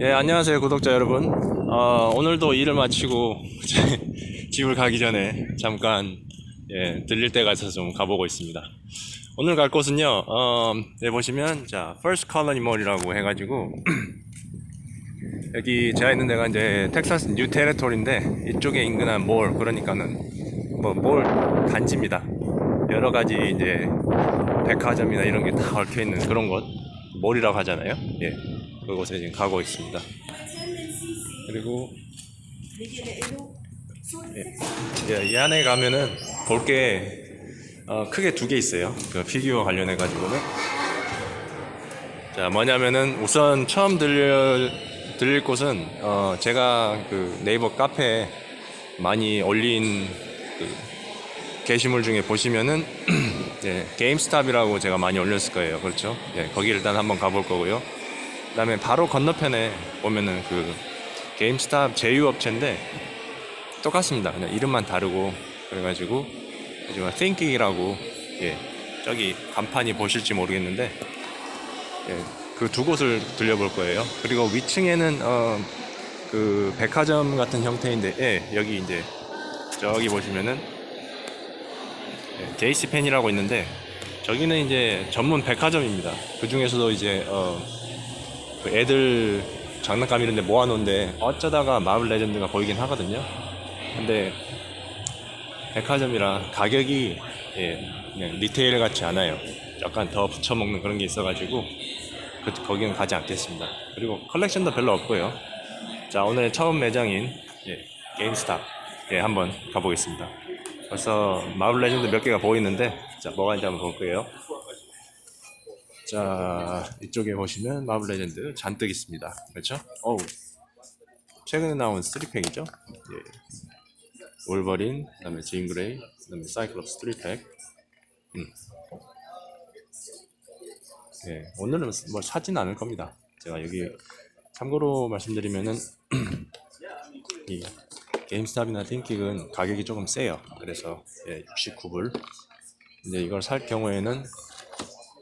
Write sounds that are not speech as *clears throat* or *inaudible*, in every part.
예, 안녕하세요, 구독자 여러분. 어, 오늘도 일을 마치고 *laughs* 집을 가기 전에 잠깐 예, 들릴 때가 있어서 좀 가보고 있습니다. 오늘 갈 곳은요, 어, 여기 보시면, 자, First Colony Mall이라고 해가지고, *clears throat* 여기 제가 있는 데가 이제 텍사스 뉴 테레토리인데, 이쪽에 인근한 몰, 그러니까는, 뭐, 몰 단지입니다. 여러 가지 이제, 백화점이나 이런 게 다 얽혀 있는 그런 곳, 몰이라고 하잖아요. 예. 그곳에 지금 가고 있습니다. 그리고 예, 예, 이 안에 가면은 볼게 어, 크게 두 개 있어요. 그 피규어 관련해 가지고는 자 뭐냐면은 우선 처음 들릴 들릴 곳은 어, 제가 그 네이버 카페에 많이 올린 그 게시물 중에 보시면은 *clears throat* 예, 게임스탑이라고 제가 많이 올렸을 거예요. 그렇죠? 예, 거기 일단 한번 가볼 거고요. 그다음에 바로 건너편에 보면은 그 게임스탑 제휴 업체인데 똑같습니다. 그냥 이름만 다르고 그래가지고 하지만 think이라고 예 저기 간판이 보실지 모르겠는데 예, 그 두 곳을 들려볼 거예요. 그리고 위층에는 어, 그 백화점 같은 형태인데 예, 여기 이제 저기 보시면은 예, 제이시 펜이라고 있는데 저기는 이제 전문 백화점입니다. 그 중에서도 이제 어, 그 애들 장난감 이런데 모아놓은데 어쩌다가 마블 레전드가 보이긴 하거든요. 근데 백화점이라 가격이 예, 그냥 리테일 같지 않아요. 약간 더 붙여먹는 그런 게 있어가지고 그, 거기는 가지 않겠습니다. 그리고 컬렉션도 별로 없고요. 자 오늘의 처음 매장인 예, 게임스탑 예, 한번 가보겠습니다. 벌써 마블 레전드 몇 개가 보이는데 자 뭐가 있는지 한번 볼 거예요. 자 이쪽에 보시면 마블 레전드 잔뜩 있습니다. 그렇죠? 어우 최근에 나온 3팩이죠? 예. wolverine, 그다음에 진 그레이, 그 다음에 사이클롭스 3팩. 음. 예, 오늘은 뭐 사진 않을 겁니다. 제가 여기 참고로 말씀드리면은 *clears throat* 이 게임스탑이나 띵킥은 가격이 조금 세요. 그래서 예, 69불. 근데 이걸 살 경우에는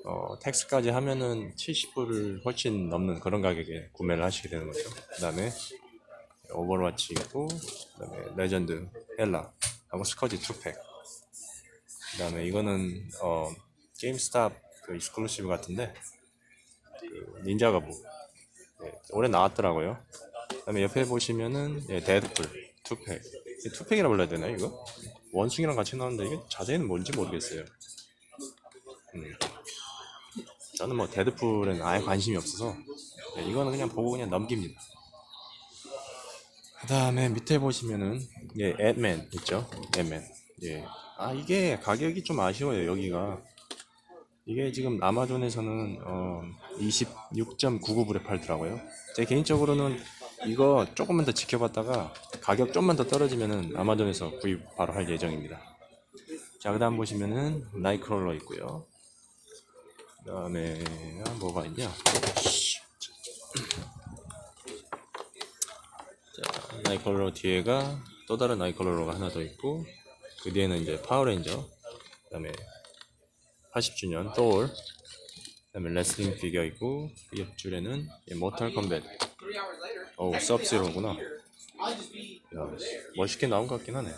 어, 텍스까지 하면은 70불을 훨씬 넘는 그런 가격에 구매를 하시게 되는 거죠. 그 다음에 오버워치 있고, 그 다음에 레전드, 헬라, 하고 스커지 2팩. 그 다음에 이거는, 어, 게임스탑 그 익스클루시브 같은데, 그 닌자 가부. 예, 올해 나왔더라고요. 그 다음에 옆에 보시면은, 예, 데드풀, 2팩. 2팩이라 불러야 되나요, 이거? 원숭이랑 같이 나오는데, 이게 자세히는 뭔지 모르겠어요. 음. 저는 뭐 데드풀은 아예 관심이 없어서 네, 이거는 그냥 보고 그냥 넘깁니다. 그 다음에 밑에 보시면은 예, 앳맨 있죠? 앳맨. 예. 아 이게 가격이 좀 아쉬워요 여기가. 이게 지금 아마존에서는 어 26.99불에 팔더라고요. 제 개인적으로는 이거 조금만 더 지켜봤다가 가격 좀만 더 떨어지면은 아마존에서 구입 바로 할 예정입니다. 자 그 다음 보시면은 나이크롤러 있고요. 그 다음에 아, 뭐가 있냐? 자, 나이 컬러 뒤에가 또 다른 나이 컬러가 하나 더 있고 그 뒤에는 이제 파워레인저 그 다음에 80주년 또올 그 다음에 레슬링 피겨 있고 그 옆줄에는 이 모탈 컴뱃. 오 섭시로구나. 야 멋있게 나온 것 같긴 하네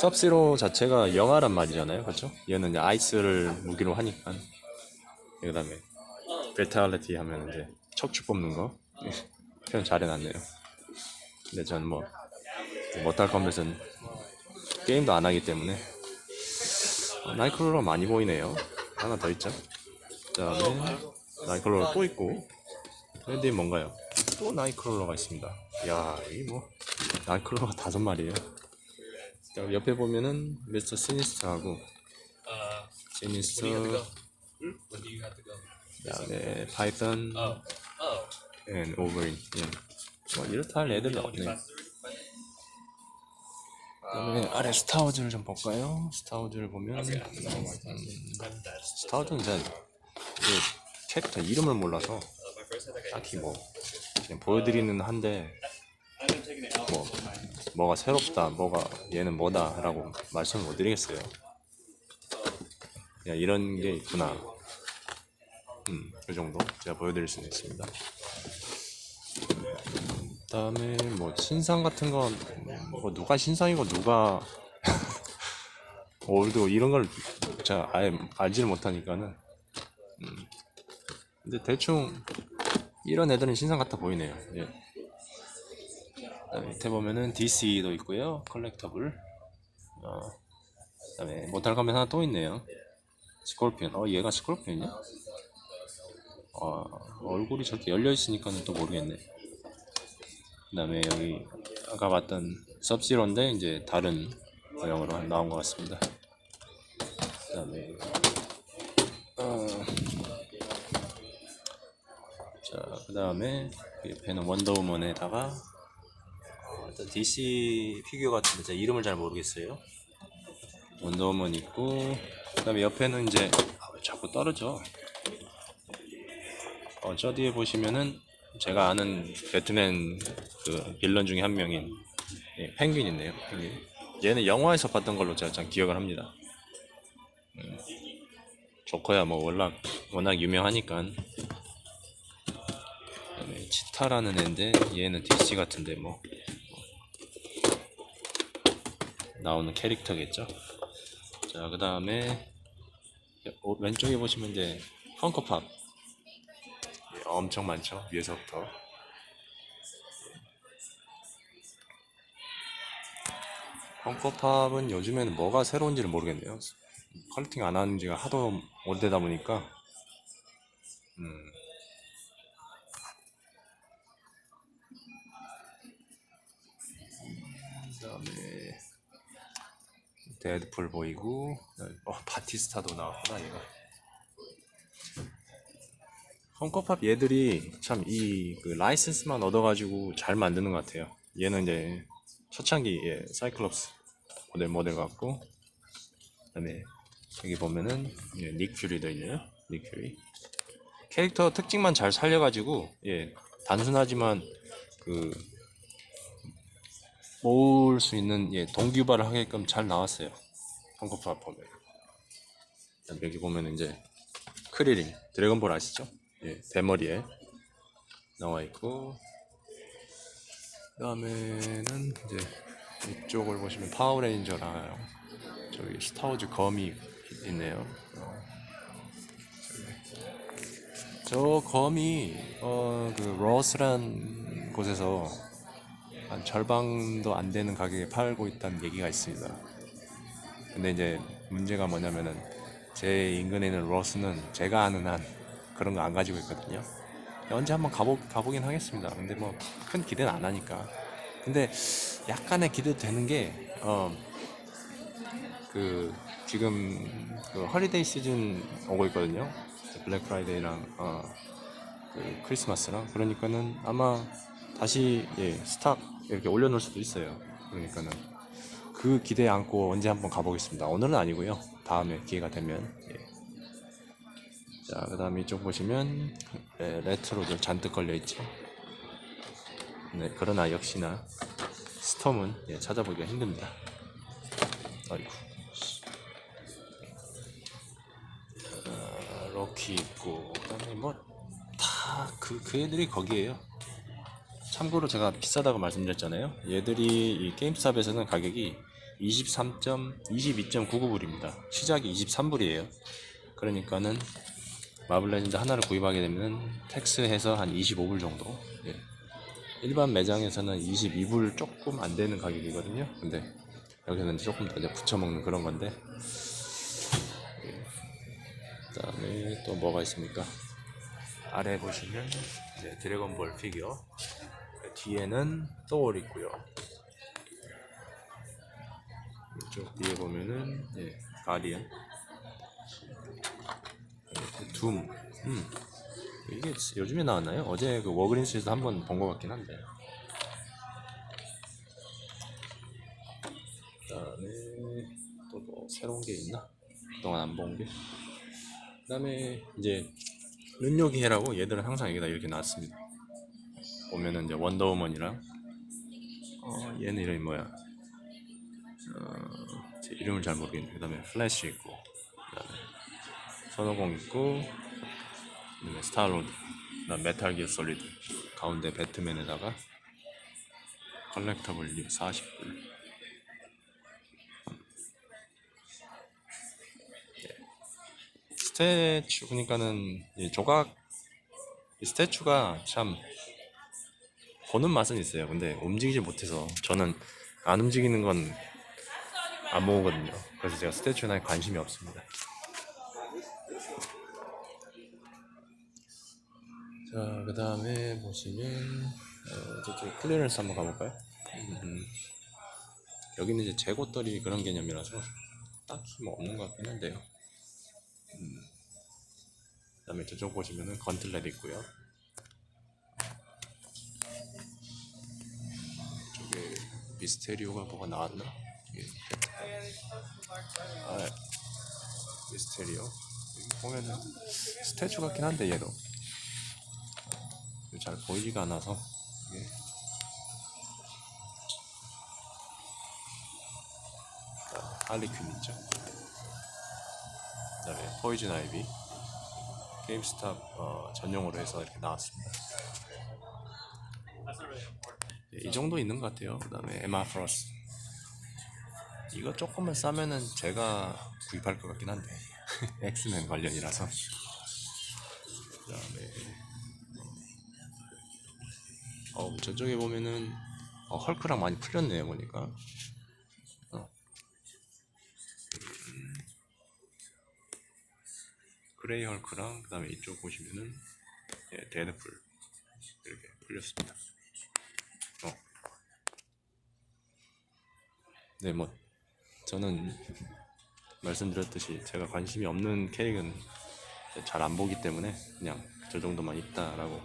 섭시로 자체가 영화란 말이잖아요, 그렇죠? 얘는 이제 아이스를 무기로 하니까. 그다음에 베탈리티 하면 이제 척추 뽑는 거 *laughs* 표현 잘해놨네요. 근데 전뭐 모탈 컴뱃은 게임도 안 하기 때문에 어, 나이클로러 많이 보이네요. 하나 더 있죠. 그다음에 나이클로러 또 있고 그뒤 뭔가요? 또 나이클로러가 있습니다. 야, 이뭐 나이클로러가 다섯 마리예요. 자, 옆에 보면은 미스터 시니스터하고 Uh, 시니스터? 그다음에 파이썬. Oh, oh. 앤 오버인 예. 뭐 이렇다 할 애들은 없네. 그다음에 아래 스타워즈를 좀 볼까요? 스타워즈를 보면 음, 스타워즈는 이제 캐릭터 이름을 몰라서 okay. 딱히 뭐 그냥 보여드리는 한데 뭐 뭐가 새롭다 뭐가 얘는 뭐다라고 말씀을 못 드리겠어요 그냥 이런 게 있구나 음, 그 정도 제가 보여드릴 수는 있습니다. 그다음에 뭐 신상 같은 건 뭐 누가 신상이고 누가 *laughs* 올드 이런 걸 제가 아예 알지를 못하니까는 음. 근데 대충 이런 애들은 신상 같아 보이네요. 예. 밑에 보면은 DC도 있고요. 컬렉터블. 어. 그다음에 모탈 가면 하나 또 있네요. 스콜피언. 어 얘가 스콜피언이야? 어, 얼굴이 저렇게 열려 있으니까는 또 모르겠네. 그다음에 여기 아까 봤던 섭시로인데 이제 다른 모양으로 나온 것 같습니다. 그다음에 어, 자 그다음에 옆에는 원더우먼에다가 DC 피규어 같은데 제가 이름을 잘 모르겠어요. 원더우먼 있고 그다음에 옆에는 이제 아, 왜 자꾸 떨어져. 어, 저 뒤에 보시면은 제가 아는 배트맨 그 빌런 중에 한 명인 예, 펭귄 있네요. 펭귄. 얘는 영화에서 봤던 걸로 제가 참 기억을 합니다. 음, 조커야 뭐 워낙 워낙 유명하니까. 그다음에 치타라는 애인데 얘는 DC 같은데 뭐 나오는 캐릭터겠죠. 자 그 다음에 왼쪽에 보시면 이제 펑커팝 예, 엄청 많죠 위에서부터 펑커팝은 요즘에는 뭐가 새로운지를 모르겠네요 컬팅 안 하는 지가 하도 오래되다 보니까 음. 데드풀 보이고 어 바티스타도 나왔구나 얘가 펑커팝 얘들이 참 이 그 라이센스만 얻어가지고 잘 만드는 것 같아요. 얘는 이제 초창기 예, 사이클롭스 모델 모델 같고 그다음에 여기 보면은 예, 닉 퓨리도 있네요. 닉 퓨리 캐릭터 특징만 잘 살려가지고 예 단순하지만 그 모을 수 있는 예 동기부여를 하게끔 잘 나왔어요. 보면 그다음에 여기 보면은 이제 크리링 드래곤볼 아시죠? 예, 대머리에 나와 있고 그다음에는 이제 이쪽을 보시면 파워레인저랑 저기 스타워즈 검이 있네요. 어. 저 검이 어그 로스란 곳에서 한 절반도 안 되는 가격에 팔고 있다는 얘기가 있습니다. 근데 이제 문제가 뭐냐면은 제 인근에 있는 로스는 제가 아는 한 그런 거 안 가지고 있거든요. 언제 한번 가보, 가보긴 하겠습니다. 근데 뭐 큰 기대는 안 하니까. 근데 약간의 기대 되는 게, 어, 그, 지금 그 허리데이 시즌 오고 있거든요. 블랙 프라이데이랑, 어, 그 크리스마스랑. 그러니까는 아마 다시, 예, 스탁 이렇게 올려놓을 수도 있어요. 그러니까는 그 기대 안고 언제 한번 가보겠습니다. 오늘은 아니고요. 다음에 기회가 되면. 예. 자, 그 다음에 이쪽 보시면 네, 레트로들 잔뜩 걸려 있죠. 네, 그러나 역시나 스톰은 예, 찾아보기가 힘듭니다. 아이고. 아, 럭키 있고, 그 다음에 뭐 다 그 그 애들이 거기에요. 참고로 제가 비싸다고 말씀드렸잖아요. 얘들이 이 게임스탑에서는 가격이 23. 22.99불입니다. 시작이 23불이에요. 그러니까는 마블 레전드 하나를 구입하게 되면 텍스해서 한 25불 정도. 예. 일반 매장에서는 22불 조금 안 되는 가격이거든요. 근데 여기는 조금 더 이제 붙여먹는 그런 건데. 예. 그다음에 또 뭐가 있습니까? 아래 보시면 이제 드래곤볼 피규어. 뒤에는 소울 있고요. 이쪽 뒤에 보면은 예, 가디언. 둠. 음. 이게 요즘에 나왔나요? 어제 그 워그린스에서 한 번 본 것 같긴 한데. 그다음에 또 뭐 새로운 게 있나? 그동안 안 본 게. 그다음에 이제 눈요기해라고 얘들은 항상 여기다 이렇게 놨습니다. 보면은 이제 원더우먼이랑 어 얘는 이름이 뭐야? 어, 제 이름을 잘 모르겠네. 그다음에 플래시 있고, 그다음에 선호공 있고 그다음에 스타로드, 그다음 메탈 기어 솔리드 가운데 배트맨에다가 컬렉터블 40불. 스태츄 그러니까는 이 조각 이 스태츄가 참 보는 맛은 있어요. 근데 움직이지 못해서 저는 안 움직이는 건안 모으거든요. 그래서 제가 스태츄에 관심이 없습니다. 자, 그 다음에 보시면 어, 저쪽 클리어런스 한번 가볼까요? 음, 여기는 이제 재고떨이 그런 개념이라서 딱히 뭐 없는 것 같긴 한데요. 음, 그 다음에 저쪽 보시면은 건틀렛 있고요. 미스테리오가 뭐가 나왔나? 이게 아, 미스테리오 여기 보면은 스태츄 같긴 한데 얘도 잘 보이지가 않아서 이게 그다음에 할리퀸 있죠. 그 다음에 포이즌 아이비 게임스탑 어, 전용으로 해서 이렇게 나왔습니다. 네, 이 정도 있는 것 같아요. 그다음에 에마 프로스 이거 조금만 싸면은 제가 구입할 것 같긴 한데 *laughs* 엑스맨 관련이라서 그다음에 어 저쪽에 보면은 어, 헐크랑 많이 풀렸네요 보니까 어. 음. 그레이 헐크랑 그다음에 이쪽 보시면은 예, 데드풀 이렇게 풀렸습니다. 네, 뭐 저는 말씀드렸듯이 제가 관심이 없는 캐릭은 잘 안 보기 때문에 그냥 저 정도만 있다라고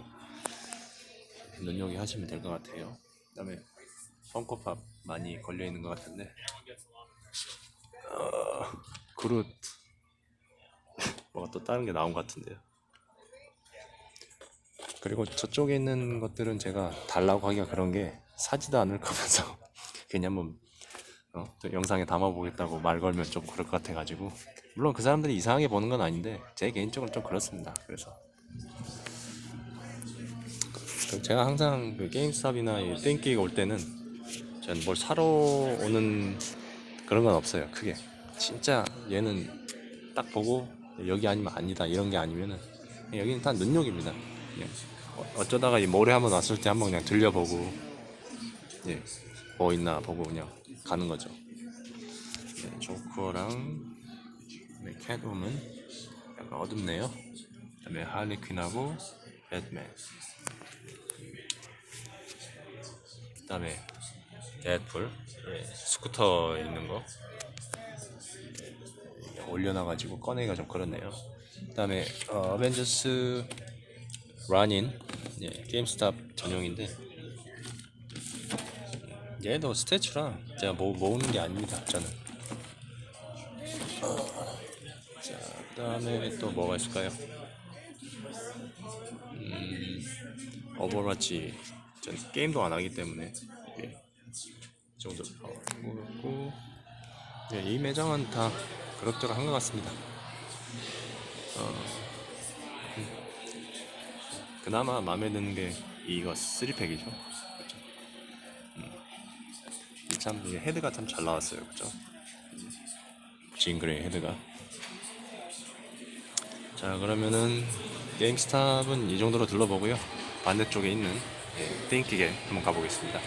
눈여겨 하시면 될 것 같아요. 그다음에 펑코팝 많이 걸려 있는 것 같은데 어, 그룹 뭐가 또 다른 게 나온 것 같은데요. 그리고 저쪽에 있는 것들은 제가 달라고 하기가 그런 게 사지도 않을 거면서 그냥 한번 어, 또 영상에 담아보겠다고 말 걸면 좀 그럴 것 같아가지고 물론 그 사람들이 이상하게 보는 건 아닌데 제 개인적으로 좀 그렇습니다. 그래서 그 제가 항상 그 게임스탑이나 이 땡기가 올 때는 전 뭘 사러 오는 그런 건 없어요. 크게 진짜 얘는 딱 보고 여기 아니면 아니다 이런 게 아니면은 여기는 다 눈욕입니다. 그냥 어- 어쩌다가 이 모래 한번 왔을 때 한번 그냥 들려보고 예, 뭐 있나 보고 그냥 가는 거죠. 네, 조커랑 네, 캣우먼 약간 어둡네요. 그다음에 할리퀸하고 배트맨. 그다음에 데드풀 예, 스쿠터 있는 거 예, 올려놔가지고 꺼내기가 좀 그렇네요. 그다음에 어, 어벤져스 런인 예, 게임스탑 전용인데 얘도 스태츄랑 제가 모, 모으는 게 아닙니다. 저는. 어, 자, 그다음에 또 뭐가 있을까요? 음, 오버워치 전 게임도 안 하기 때문에 예, 이 정도 하고 예, 이 매장은 다 그럭저럭 한 것 같습니다. 어, 음, 그나마 마음에 드는 게 이거 3팩이죠. 참 이게 헤드가 참 잘 나왔어요, 그죠? 징그레이 헤드가. 자 그러면은 게임 스탑은 이 정도로 둘러보고요. 반대쪽에 있는 예, 띵기게 한번 가보겠습니다.